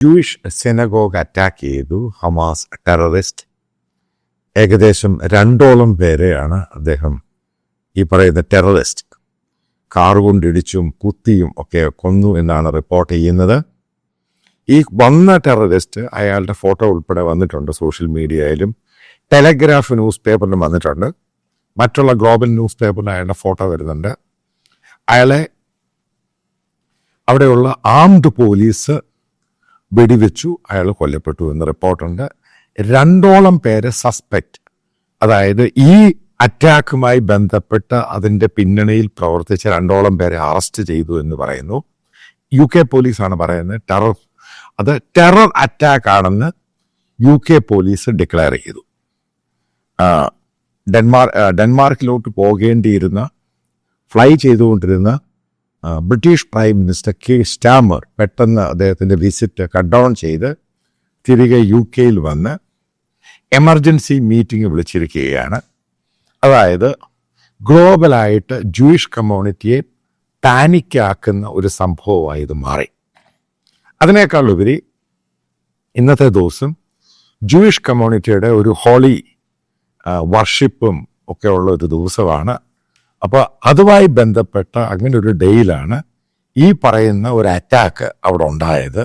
Jewish synagogue attack ചെയ്തു Hamas terrorist ഏകദേശം രണ്ടോളം പേരെയാണ് അദ്ദേഹം ഈ പറയുന്ന ടെററിസ്റ്റ് കാർ കൊണ്ടിടിച്ചും കുത്തിയും ഒക്കെ കൊന്നു എന്നാണ് റിപ്പോർട്ട് ചെയ്യുന്നത്. ഈ വന്ന ടെററിസ്റ്റ് അയാളുടെ ഫോട്ടോ ഉൾപ്പെടെ വന്നിട്ടുണ്ട് സോഷ്യൽ മീഡിയയിലും ടെലഗ്രാഫ് ന്യൂസ് പേപ്പറിലും വന്നിട്ടുണ്ട്. മറ്റുള്ള ഗ്ലോബൽ ന്യൂസ് പേപ്പറിൽ അയാളുടെ ഫോട്ടോ വരുന്നുണ്ട്. അയാളെ അവിടെയുള്ള ആംഡ് പോലീസ് വെടിവെച്ചു അയാൾ കൊല്ലപ്പെട്ടു എന്ന് റിപ്പോർട്ടുണ്ട്. രണ്ടോളം പേര് സസ്പെക്റ്റ് അതായത് ഈ അറ്റാക്കുമായി ബന്ധപ്പെട്ട് അതിന്റെ പിന്നണിയിൽ പ്രവർത്തിച്ച രണ്ടോളം പേരെ അറസ്റ്റ് ചെയ്തു എന്ന് പറയുന്നു. യു കെ പോലീസാണ് പറയുന്നത് ടെറർ അത് ടെറർ അറ്റാക്ക് ആണെന്ന് യു കെ പോലീസ് ഡിക്ലെയർ ചെയ്തു. ആ, ഡെൻമാർ ആ, ഡെൻമാർക്കിലോട്ട് പോകേണ്ടിയിരുന്ന ഫ്ലൈ ചെയ്തുകൊണ്ടിരുന്ന British prime minister Keir Starmer പെട്ടെന്ന് അദ്ദേഹത്തിന്റെ വിസിറ്റ് കട്ട് ഡൗൺ ചെയ്ത് തിരികെ യു കെയിൽ വന്ന് എമർജൻസി മീറ്റിംഗ് വിളിച്ചിരിക്കുകയാണ്. അതായത് ഗ്ലോബലായിട്ട് ജൂയിഷ് കമ്മ്യൂണിറ്റിയെ പാനിക്കാക്കുന്ന ഒരു സംഭവമായി ഇത് മാറി. അതിനേക്കാൾ ഉപരി ഇന്നത്തെ ദിവസം ജൂയിഷ് കമ്മ്യൂണിറ്റിയുടെ ഒരു ഹോളി വർഷിപ്പും ഒക്കെ ഉള്ള ഒരു ദിവസമാണ് അപ്പോൾ അതുമായി ബന്ധപ്പെട്ട അങ്ങനെ ഒരു ഡേയിലാണ് ഈ പറയുന്ന ഒരു അറ്റാക്ക് അവിടെ ഉണ്ടായത്.